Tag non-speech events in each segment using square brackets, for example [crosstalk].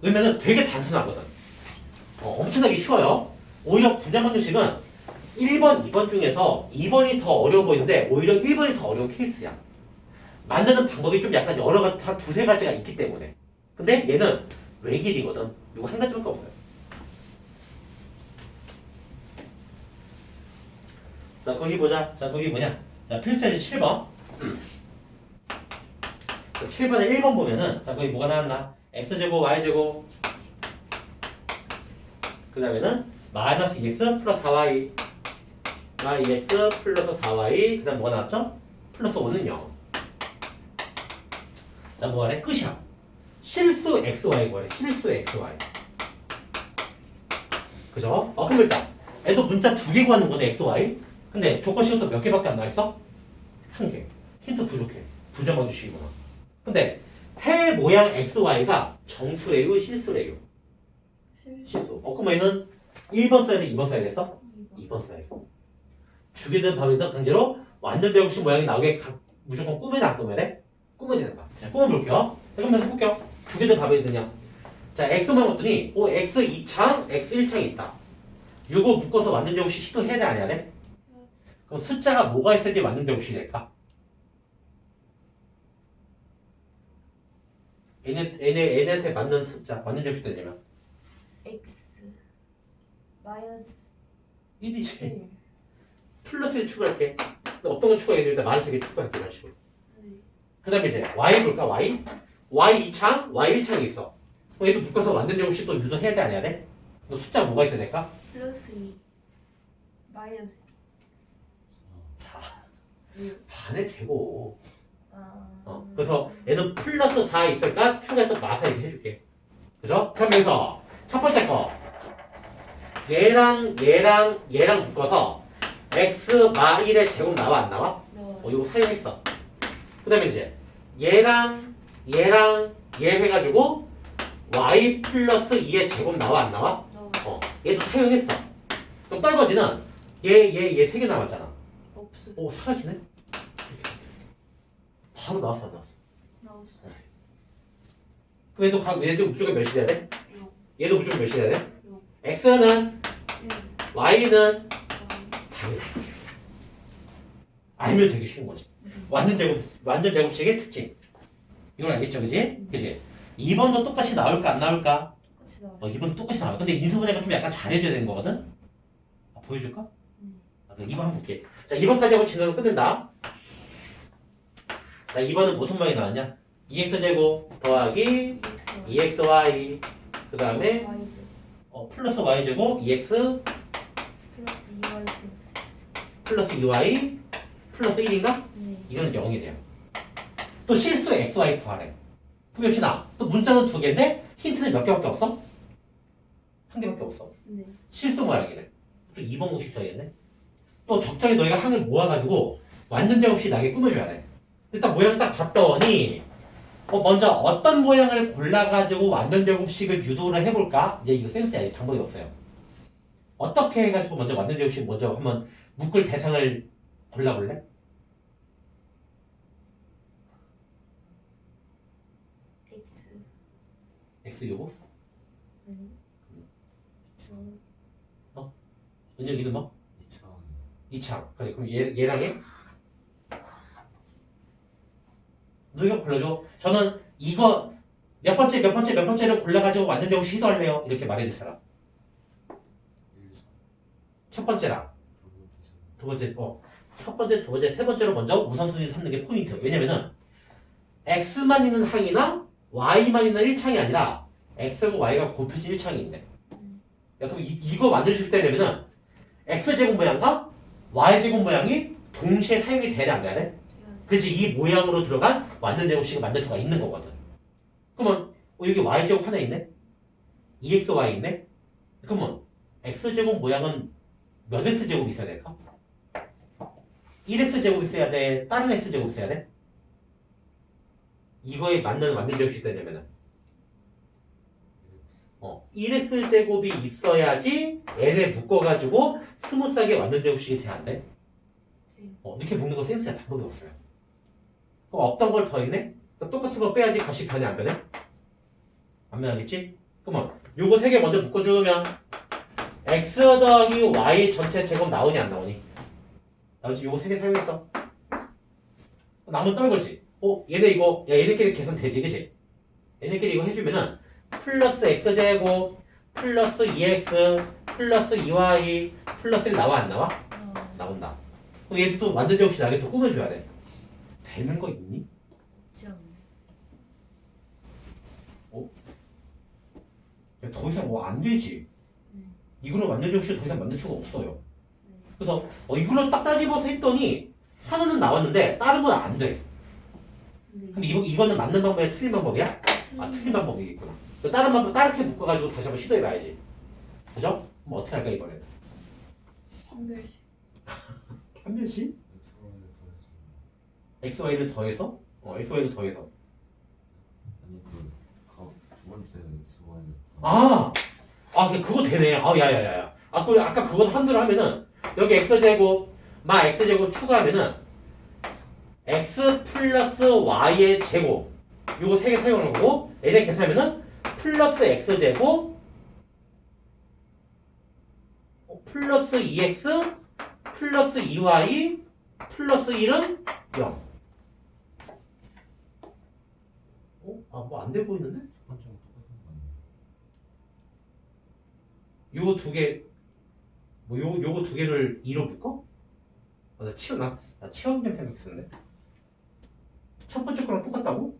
왜냐면 되게 단순하거든. 어, 엄청나게 쉬워요. 오히려 분자방정식은 1번, 2번 중에서 2번이 더 어려워 보이는데 오히려 1번이 더 어려운 케이스야. 만드는 방법이 좀 약간 여러 가지, 한 두세 가지가 있기 때문에. 근데 얘는 외길이거든. 이거 한 가지밖에 없어요. 자, 거기 보자. 자, 거기 뭐냐? 자, 필수예제 7번. 7번에 1번 보면은, 자, 거기 뭐가 나왔나? X제곱, y제곱. 그 다음에는 마이너스 2x 플러스 4y. yx 플러스 4y. 그 다음 뭐가 나왔죠? 플러스 5는 0. 자, 뭐하래? 끝이야. 실수 xy 뭐래? 실수 xy. 그죠? 어, 그럼 일단, 애도 문자 두 개 구하는 거네, xy. 근데 조건 시간도 몇 개밖에 안 나있어? 한 개. 힌트 부족해. 두 점만 주시구나. 근데 해 모양 XY가 정수래요, 실수래요? 실수. 어, 그럼 얘는 1번 써야 돼, 2번 써야 겠어? 2번 써야 돼. 주게 된 밥에다 강제로 완전 대역식 모양이 나오게 각- 무조건 꾸며야 안 꾸며야 돼? 꾸며야 된다. 자, 꾸며볼게요. 자, 그럼 해볼게요. 주게 된 밥이 되냐? 자, X만 봤더니, 오, X 2창, X 1창이 있다. 요거 묶어서 완전 제곱식 시도해야 돼, 안 해야 돼? 그럼 숫자가 뭐가 있어야지 완전 제곱식이 될까? N, N, N한테 맞는 숫자, 완전 제곱식 되려면 X 마이너스 1이지. 1 플러스를 추가할게. 어떤 걸 추가해야 되는데 마이너스 3개 추가할게, 이런 식으로. 네. 그 다음에 이제 Y 볼까, Y? Y 2창, Y 1창이 있어. 그럼 얘도 묶어서 완전 제곱식 또 유도해야 돼, 안 해야 돼? 너 숫자가 뭐가 있어야 될까? 플러스 2 마이너스 자, 6 반의 제곱. 아 어, 그래서 얘는 플러스 4 있을까? 추가해서 마사 얘기 해줄게. 그죠? 그럼 여기서 첫 번째 거. 얘랑 얘랑 얘랑 묶어서 x 마 1의 제곱 나와 안 나와? 너 어, 이거 사용했어. 그 다음에 이제 얘랑 얘랑 얘 해가지고 y 플러스 2의 제곱 나와 안 나와? 너 어, 얘도 사용했어. 그럼 떨거지는 얘, 얘, 얘 세개 남았잖아. 없어 오, 사라지네? 바로 나왔어, 안 나왔어. 나왔어 그럼 얘도 각, 얘도 무조건 몇이 돼야 돼? 6 얘도 무조건 몇이 돼야 돼? 육. x는, 1 y는 당연히. 알면 되게 쉬운 거지. 완전 제곱, 완전 제곱식의 특징. 이걸 알겠죠, 그지? 그지? 2번도 똑같이 나올까, 안 나올까? 똑같이 나와 어, 2번도 똑같이 나와. 근데 인수분해가 좀 약간 잘해줘야 되는 거거든? 아, 보여줄까? 음. 아, 그럼 2번 한번 볼게. 자, 2번까지 하고 진행을 끝낸다. 자, 2번은 무슨 말이 나왔냐? 2x제곱 더하기 X 2xy. 그 다음에 어, 플러스 y제곱 2x 플러스 2Y 플러스 플러스 2y 플러스 1인가? 네 이거는 0이 돼요. 또 실수 xy 구하래. 그럼 역시 나 또 문자는 두 개인데 힌트는 몇 개밖에 없어? 한 개밖에 없어. 네 실수 모양이래. 또 2번 공식 써야겠네. 또 적절히 너희가 항을 모아가지고 완전 제곱식 나게 꾸며줘야 돼. 일단 모양 딱 봤더니 어, 먼저 어떤 모양을 골라가지고 완전 제곱식을 유도를 해볼까? 이제 이거 센스야. 방법이 없어요. 어떻게 해가지고 먼저 완전 제곱식 먼저 한번 묶을 대상을 골라볼래? X X 요거? 아니 저 은혁이는 뭐? 2창. 그래, 그럼 얘, 얘랑 얘? 너희가 골라줘. 저는 이거 몇 번째, 몇 번째, 몇 번째를 골라가지고 완전 제곱 시도할래요. 이렇게 말해줄 사람. 첫 번째랑 두 번째, 어. 첫 번째, 두 번째, 세 번째로 먼저 우선순위 삼는 게 포인트. 왜냐면은 X만 있는 항이나 Y만 있는 1창이 아니라 X하고 Y가 곱해진 1창이 있네. 야, 그럼 이, 이거 만들어줄 때려면은 X제곱 모양과 Y제곱 모양이 동시에 사용이 돼야 돼, 안 돼야 돼? 그렇지 이 모양으로 들어간 완전 제곱식을 만들 수가 있는 거거든. 그러면 어, 여기 y 제곱 하나 있네. 2xy 있네. 그러면 x 제곱 모양은 몇 x 제곱 있어야 될까? 1x 제곱 있어야 돼. 다른 x 제곱 있어야 돼. 이거에 맞는 완전 제곱식 되려면은 어 1x 제곱이 있어야지 n에 묶어가지고 스무스하게 완전 제곱식이 돼야 안 돼. 어, 이렇게 묶는 거 센스야 방법이 없어요. 그럼 없던 걸 더 있네? 그럼 똑같은 거 빼야지 값이 변이 안 되네? 안 변하겠지? 그러면 요거 세 개 먼저 묶어주면 x 더하기 y 전체 제곱 나오니 안 나오니? 나오지? 요거 세 개 사용했어. 남은 떨거지. 어, 얘네 이거, 야, 얘네끼리 계산 되지, 그지? 얘네끼리 이거 해주면은 플러스 x 제곱 플러스 2x 플러스 2y 플러스 1 나와 안 나와? 어, 나온다. 그럼 얘도 또 완전 제곱식 나게 또 꾸며줘야 돼. 되는 거 있니? 점. 야, 더 이상 뭐 안 되지. 네. 이걸로 완전 제곱식 더 이상 만들 수가 없어요. 네. 그래서 어, 이걸로 딱 따집어서 했더니 하나는 나왔는데 다른 건 안 돼. 근데 근데 이거, 이거는 맞는 방법이야? 틀린 방법이야? 아 틀린 방법이겠구나. 그 다른 방법 다르게 묶어가지고 다시 한번 시도해봐야지. 그죠? 그럼 어떻게 할까 이번에? 판별식. 한별씨? 더해서 XY를 더해서? 어 XY를 더해서. 아니 그두 번째 X와를 아! 아 근데 그거 되네. 아 야야야야. 아 그 아까 그거 한대로 하면은 여기 x 제곱 마 x 제곱 추가하면은 x 플러스 y의 제곱 요거 세 개 사용하는 거고 얘네 계산하면은 플러스 x 제곱 어, 플러스 2x 플러스 2y 플러스 1은 0. 어? 아 뭐 안 돼 보이는데? 첫 번째랑 똑같은 거 아니에요? 요거 두 개, 뭐 요, 요거 두 개를 2로 묶어? 아, 나 치워, 나, 나 치웠냐 생각했었네. 첫 번째 거랑 똑같다고?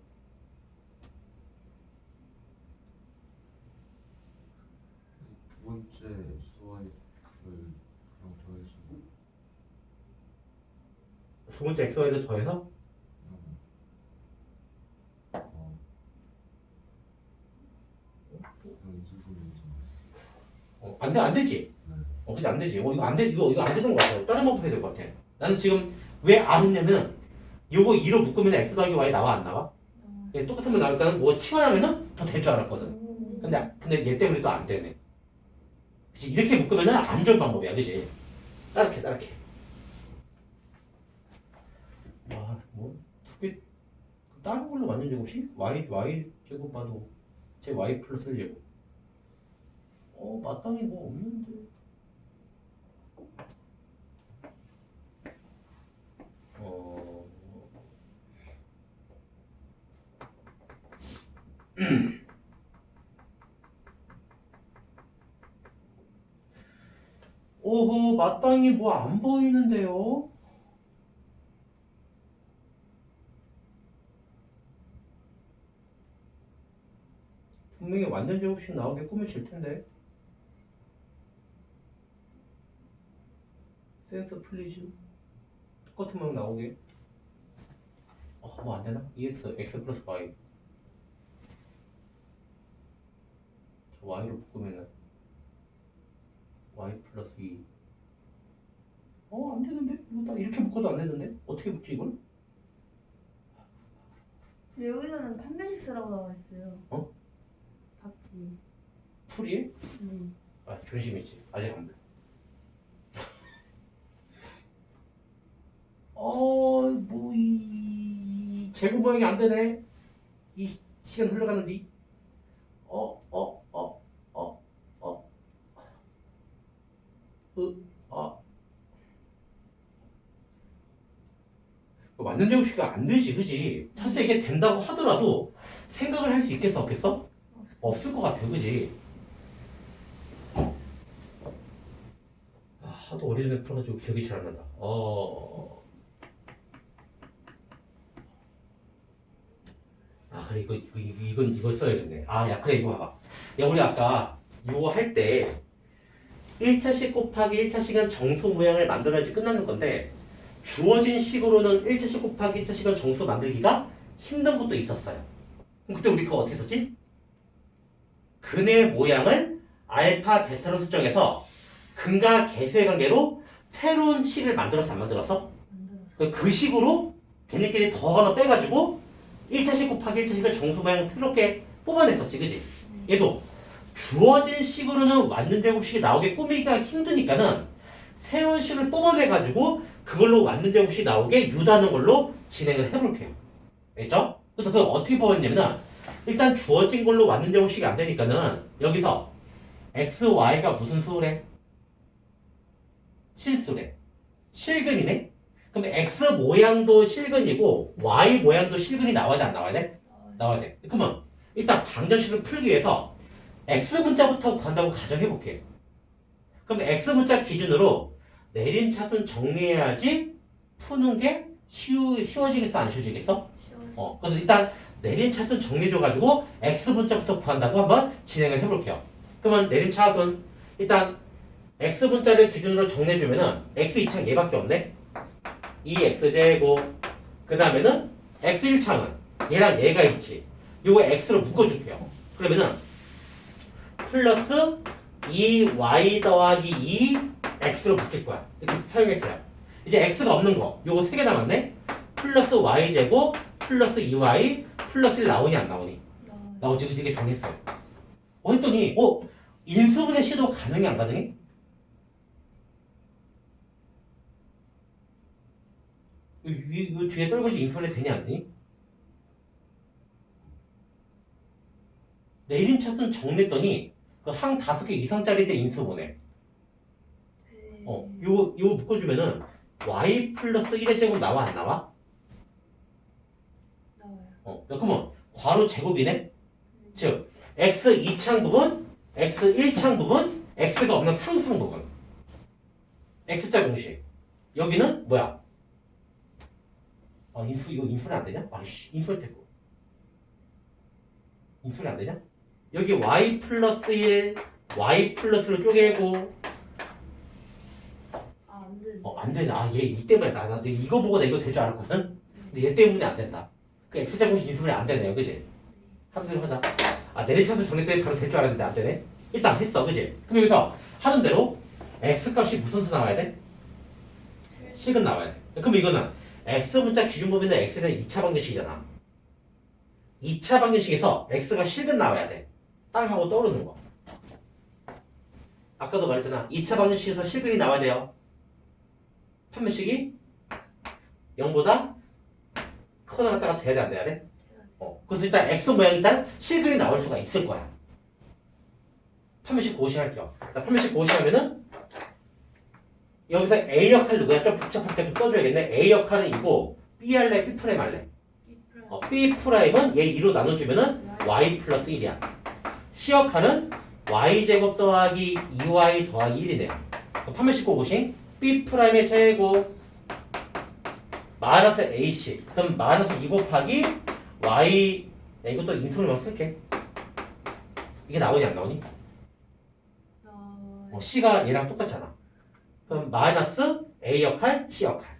두 번째 X와를 그냥 더해서 두 번째 XY를 더해서? 그냥 어 그냥 이수분이 어, 안 돼, 안 되지? 네. 어, 근데 안 되지. 어, 이거 안 돼, 이거, 이거 안 되는 것 같아. 다른 방법 해야 될 것 같아. 나는 지금 왜 안 했냐면, 요거 2로 묶으면 X 더하기 Y 나와, 안 나와? 어. 얘 똑같으면 나올까는 뭐 치환하면은 더 될 줄 알았거든. 오. 근데, 근데 얘 때문에 또 안 되네. 그치? 이렇게 묶으면은 안전 방법이야, 그치? 따르게, 따르게. 와, 뭐, 두 개, 다른 걸로 완전 제곱식? y, y 제곱 봐도, 제 y 플러스 1 제곱. 어, 마땅히 뭐 없는데. 어, [clears throat] 오호, 마땅히 뭐 안 보이는데요? 분명히 완전 제곱식 나오게 꾸며질 텐데. 센스 플리즈. 똑같은 모양 나오게. 어, 뭐 안 되나? EX, X 플러스 Y. 저 Y로 바꾸면은 Y 플러스 2. 어, 안 되는데? 이거 딱 이렇게 묶어도 안 되는데? 어떻게 묶지, 이걸? 근데 여기서는 판별식 쓰라고 나와 있어요. 어? 답지. 풀이에? 네. 아, 존심 있지. 아직 안 돼. 어, 뭐, 이, 제곱 모양이 안 되네. 이 시간 흘러가는데. 어, 어, 어, 어, 어. 으, 아. 그 완전 제곱식이 안 되지, 그지? 사실 이게 된다고 하더라도 생각을 할 수 있겠어, 없겠어? 없을 것 같아, 그지? 아, 하도 오래전에 풀어가지고 기억이 잘 안 난다. 어. 아, 그래, 이거, 이거, 이거, 이건, 이거 써야겠네. 아, 야, 그래, 이거 봐봐. 야, 우리 아까 이거 할 때 1차식 곱하기 1차식은 정수 모양을 만들어야지 끝나는 건데 주어진 식으로는 1차식 곱하기 1차식은 정수 만들기가 힘든 것도 있었어요. 그럼 그때 우리 그거 어떻게 썼지? 근의 모양을 알파, 베타로 설정해서 근과 개수의 관계로 새로운 식을 만들었어 안? 만들었어. 그- 그 식으로 걔네끼리 더 하나 빼가지고 1차식 곱하기 1차식을 정수 모양 새롭게 뽑아냈었지 그지? 얘도 주어진 식으로는 완전 제곱식이 나오게 꾸미기가 힘드니까는 새로운 식을 뽑아내가지고 그걸로 완전 제곱식이 나오게 유도하는 걸로 진행을 해볼게요 알겠죠? 그래서 그걸 어떻게 뽑았냐면은 일단 주어진 걸로 왔는 제곱식이 안 되니까는 여기서 x, y가 무슨 수래? 실수래. 실근이네? 그럼 x 모양도 실근이고 y 모양도 실근이 나와야 돼 안 나와야 돼? 나와야 돼. 그러면 일단 방정식을 풀기 위해서 x 문자부터 구한다고 가정해 볼게. 그럼 x 문자 기준으로 내림차순 정리해야지 푸는 게 쉬우, 쉬워지겠어 안 쉬워지겠어? 쉬워져. 어, 그래서 일단 내림차순 정리해줘가지고 x 문자부터 구한다고 한번 진행을 해볼게요. 그러면 내림차순 일단 x 문자를 기준으로 정리해주면은 x 2창 얘밖에 없네. 2x제곱 그 다음에는 x 1창은 얘랑 얘가 있지. 요거 x로 묶어줄게요. 그러면은 플러스 2y 더하기 2x로 묶일 거야. 이렇게 사용했어요. 이제 x가 없는 거 요거 3개 남았네. 플러스 y제곱 플러스 2y 플러스 1 나오니 안 나오니? 나오지 그래서 이게 정했어요. 어 했더니 어 인수분해 시도 가능해 안 가능해? 이, 이, 이 뒤에 떨궈지 인수분해 되냐 안 되니? 내림 차순 정냈더니 그항 다섯 개 이상짜리인데 인수분해. 네. 어 요거 요거 묶어주면은 y 플러스 1의 제곱 나와 안 나와? 나와요. 어 그러면 괄호 제곱이네. 즉 x 2창 부분, x 1창 부분, x가 없는 상상 부분. x자 공식. 여기는 뭐야? 아 인수 이거 인수리 안 되냐? 아씨 인수리 됐고. 인수리 안 되냐? 여기 y 플러스 1, y 플러스로 쪼개고 아, 안 돼. 어 안 되네. 아얘 이 때문에 나, 나 이거 보고 나 이거 될 줄 알았거든. 근데 얘 때문에 안 된다. 그 공식 인수리 안 되네요, 그지? 하는 대로 하자. 아, 내리차수 정리 때문에 바로 될 줄 알았는데 안 되네. 일단 했어, 그지? 그럼 여기서 하는 대로 x 값이 무슨 수 나와야 돼? 식은 나와야 돼. 그럼 이거는 x 문자 기준 범위는 대한 2차 방정식이잖아. 2차 방정식에서 x가 식은 나와야 돼. 땅 하고 떠오르는 거. 아까도 말했잖아. 2차 방정식에서 실근이 나와야 돼요. 판매식이 0보다 크거나 같다가 돼야 돼, 안 돼야 돼? 어, 그래서 일단 x 모양 일단 실근이 나올 수가 있을 거야. 판매식 고시할게요. 자, 판매식 고시하면은 여기서 A 역할 누구야? 좀 복잡하게 좀 써줘야겠네. A 역할은 이고 B 할래, B 프라임 할래. 어, B 프라임은 얘 2로 나눠주면은 Y 플러스 1이야. C 역할은 Y 제곱 더하기 2Y 더하기 1이네요. 판매식 고고싱 B 프라임의 제곱 마이너스 AC 그럼 마이너스 2 곱하기 Y 야, 이것도 인수분해만 쓸게. 이게 나오니 안 나오니? 나와요. 어, C가 얘랑 똑같잖아. 그럼 마이너스 A 역할, C 역할.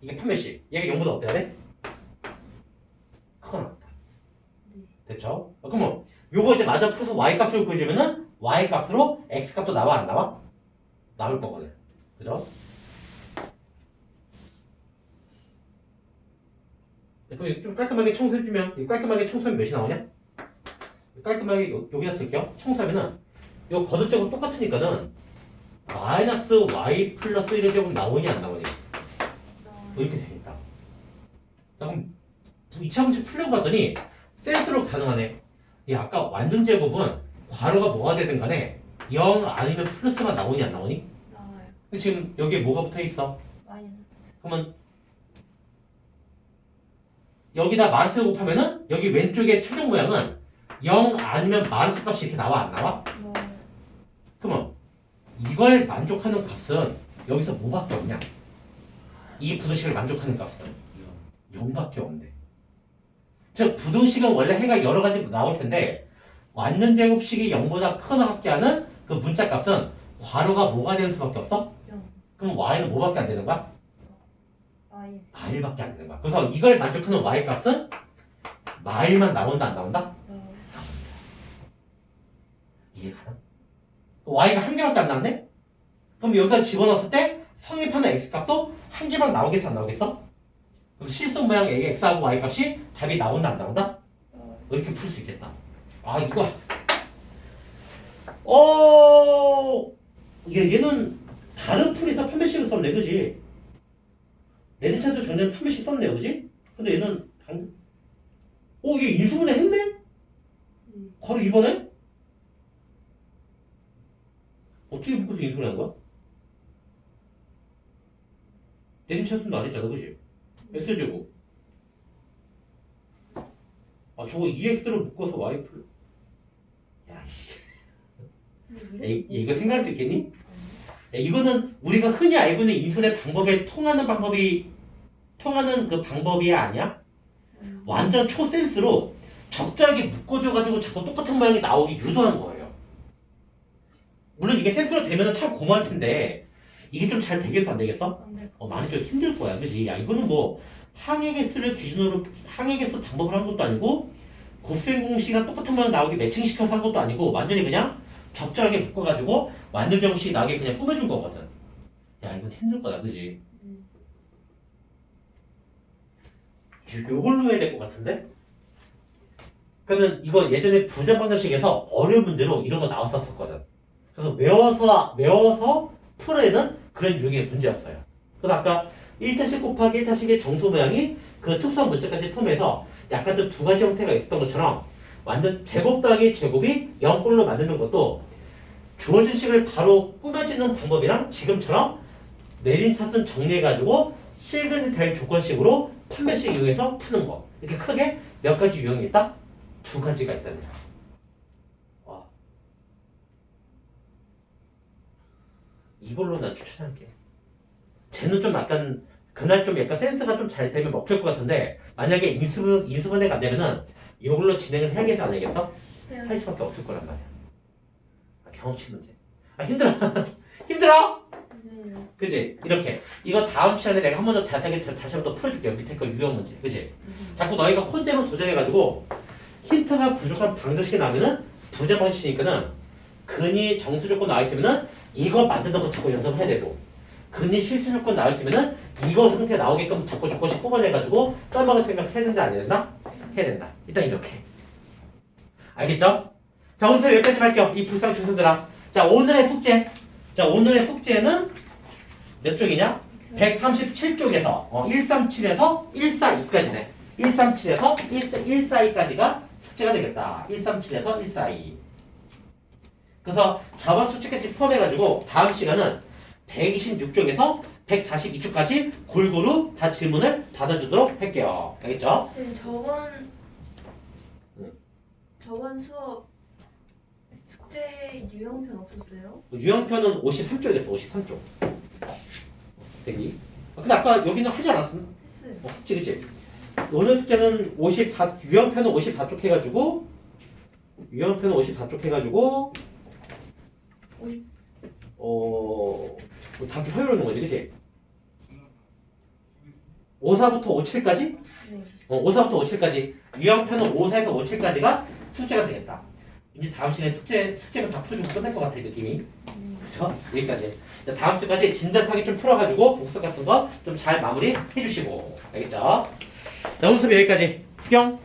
이게 판매식. 얘가 0보다 어때야 돼? 크거나 같다. 네. 됐죠? 어, 그러면 요거 이제 마저 풀어서 Y 값을 구해주면은 Y 값으로 X 값도 나와 안 나와? 나올 거거든. 그죠? 네, 그럼 이거 좀 깔끔하게 청소해주면 이거 깔끔하게 청소하면 몇이 나오냐? 깔끔하게 요- 여기다 쓸게요. 청소하면은 요 거듭적으로 똑같으니까는 마이너스 y 플러스 1의 제곱 나오니 안 나오니? 뭐 이렇게 되니까. 자, 그럼 2차 공식 풀려고 봤더니 센스로 가능하네. 이 아까 완전 제곱은 괄호가 뭐가 되든 간에 0 아니면 플러스만 나오니 안 나오니? 나와요. 근데 지금 여기에 뭐가 붙어 있어? 마이너스. 그러면 여기다 마이너스 곱하면은 여기 왼쪽에 최종 모양은 0 아니면 마이너스 값이 이렇게 나와 안 나와? 나와요. 그러면 이걸 만족하는 값은 여기서 뭐밖에 없냐? 이 부등식을 만족하는 값은 0밖에 없네. 즉 부등식은 원래 해가 여러 가지 나올 텐데 완전 제곱식이 0보다 크거나 같게 하는 그 문자 값은 괄호가 뭐가 되는 수밖에 없어? 영. 그럼 y는 뭐밖에 안 되는 거야? 아이. r밖에 안 되는 거야. 그래서 이걸 만족하는 y 값은 마일만 나온다 안 나온다? 나와요. 이해가나? Y가 한 개밖에 안 나왔네? 그럼 여기다 집어넣었을 때 성립하는 x 값도 한 개만 나오겠어 안 나오겠어? 그래서 실속 모양 a x하고 y 값이 답이 나온다 안 나온다? 나와요. 이렇게 풀 수 있겠다. 아 이거 어 얘, 얘는 다른 풀에서 판매식을 썼네 그지? 내리차수 전년 판매식 썼네 그지? 근데 얘는 방... 어, 얘 인수분해 했네? 바로 2번에? 어떻게 묶어서 인수를 한 거야? 내림 차순도 아니잖아, 그지? x제곱. 아, 저거 2x로 묶어서 y 플 야, 씨. 야, 이- 이거 생각할 수 있겠니? 야, 이거는 우리가 흔히 알고 있는 인수의 방법에 통하는 방법이, 통하는 그 방법이 아니야? 완전 초센스로 적절하게 묶어줘가지고 자꾸 똑같은 모양이 나오게 유도하는 거예요. 물론 이게 센스로 되면 참 고마울 텐데 이게 좀 잘 되겠어 안 되겠어? 안돼 어, 많이 좀 힘들 거야, 그지? 야 이거는 뭐 항해 개수를 기준으로 항해 개수 방법을 한 것도 아니고 곱셈 공식이랑 똑같은 모양 나오게 매칭시켜서 한 것도 아니고 완전히 그냥 적절하게 묶어가지고 완전 정식이 나오게 그냥 꾸며준 거거든. 야 이건 힘들 거야, 그지? 음. 요- 요걸로 해야 될 것 같은데? 그러면 이거 예전에 부정 방정식에서 어려운 문제로 이런 거 나왔었거든. 그래서 외워서 외워서 풀어내는 그런 유형의 문제였어요. 그래서 아까 1차식 곱하기 1차식의 정수 모양이 그 특수한 문제까지 포함해서 약간 좀 두 가지 형태가 있었던 것처럼 완전 제곱 더하기 제곱이 0꼴로 만드는 것도 주어진 식을 바로 꾸며지는 방법이랑 지금처럼 내림차순 정리해가지고 실근이 될 조건식으로 판매식 이용해서 푸는 거. 이렇게 크게 몇 가지 유형이 있다? 두 가지가 있다는. 와. 이걸로 난 추천할게. 쟤는 좀 약간 그날 좀 약간 센스가 좀 잘 되면 먹힐 것 같은데 만약에 인수분 인수분해가 안 되면은 이걸로 진행을 해야겠어 안 해야겠어? 할 수밖에 없을 거란 말이야. 아, 경험치 문제. 아 힘들어. [laughs] 힘들어? 네. 그지? 이렇게 이거 다음 시간에 내가 한 번 더 자세하게 다- 다시 한 번 더 풀어줄게요. 밑에 거 유형 문제. 그지? 자꾸 너희가 혼자만 도전해가지고 힌트가 부족한 방정식이 나오면은 부정 방식이니까는 근이 정수 조건 나와 있으면은 이거 거 자꾸 연습해야 되고 근이 실수 조건 나와 있으면은 이거 형태 나오게끔 자꾸 조건씩 뽑아내가지고 써먹을 생각 해야 된다 안 해야 된다? 해야 된다. 일단 이렇게. 알겠죠? 자 오늘 여기까지 할게요. 이 불상 준수들아. 자 오늘의 숙제. 자 오늘의 숙제는 몇 쪽이냐? 137쪽에서 어, 137에서 142까지네. 137에서 142까지가 숙제가 되겠다. 137에서 142. 그래서 저번 숙제까지 포함해가지고 다음 시간은 126쪽에서 142쪽까지 골고루 다 질문을 받아주도록 할게요. 알겠죠? 네, 저번 응. 저번 수업 숙제 유형편 없었어요? 유형편은 53쪽이었어. 53쪽. 대기. 아, 근데 아까 여기는 하지 않았어? 했어요. 어, 그치, 그치. 오늘 숙제는 54, 유형편은 54쪽 해가지고, 유형편은 54쪽 해가지고, 어, 뭐 다음 주 화요일 오는 거지, 그치? 54부터 57까지? 네. 어, 54부터 57까지. 유형편은 54에서 57까지가 숙제가 되겠다. 이제 다음 시간에 숙제, 숙제가 다 풀어주고 끝날 것 같아, 느낌이. 네. 그쵸? 여기까지. 자, 다음 주까지 진득하게 좀 풀어가지고 복습 같은 거 좀 잘 마무리 해주시고. 알겠죠? 자, 오늘 수업 여기까지. 뿅!